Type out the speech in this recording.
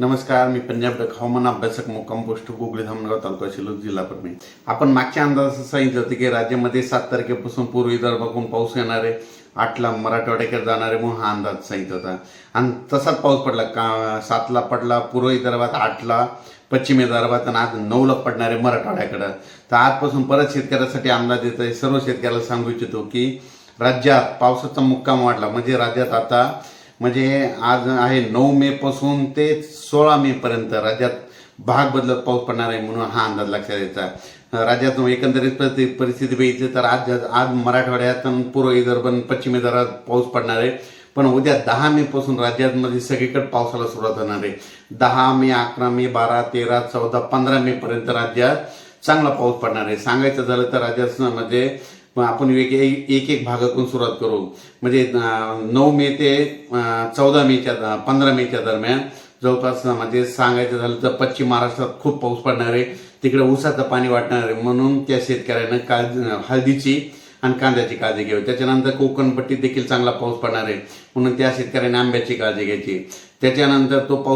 नमस्कार मी पंजाब हवामान अभ्यासक मुक्काम पोस्ट गोगळे धामणगाव तालुका शिलोक जिल्हा परभणी. आपण मागच्या अंदाजात सांगितलं होतं की राज्यामध्ये सात तारखेपासून पूर्व विदर्भाकडून पाऊस येणार आहे आठला मराठवाड्याकडे जाणार आहे म्हणून हा अंदाज सांगितला होता. आणि तसाच पाऊस पडला का सातला पडला पूर्व विदर्भात आठला पश्चिम विदर्भात आणि आज नऊला पडणार आहे मराठवाड्याकडं. तर आजपासून परत शेतकऱ्यासाठी अंदाज येत आहे सर्व शेतकऱ्याला सांगू इच्छितो की राज्यात पावसाचा मुक्काम वाढला म्हणजे राज्यात आता म्हणजे आज आहे नऊ मे पासून ते सोळा मे पर्यंत राज्यात भाग बदलत पाऊस पडणार आहे म्हणून हा अंदाज लक्षात यायचा. राज्यात एकंदरीत परिस्थिती परिस्थिती बघितली तर आज आज मराठवाड्यात पूर्व विदर्भ पश्चिम विदर्भात पाऊस पडणार आहे. पण उद्या दहा मे पासून राज्यामध्ये सगळीकडे पावसाला सुरुवात होणार आहे. दहा मे अकरा मे बारा तेरा चौदा पंधरा मे पर्यंत राज्यात चांगला पाऊस पडणार आहे. सांगायचं झालं तर राज्यात म्हणजे मग आपण एक एक एक भागातून सुरुवात करू. म्हणजे नऊ मे ते चौदा मेच्या पंधरा मेच्या दरम्यान. जवळपास म्हणजे सांगायचं झालं तर पश्चिम महाराष्ट्रात खूप पाऊस पडणार आहे. तिकडे ऊसाचं पाणी वाटणार आहे. म्हणून त्या शेतकऱ्यानं काळजी हळदीची आणि कांद्याची काळजी घ्यावी. त्याच्यानंतर कोकणपट्टीत देखील चांगला पाऊस पडणार आहे. म्हणून त्या शेतकऱ्याने आंब्याची काळजी घ्यायची. त्याच्यानंतर तो पाऊस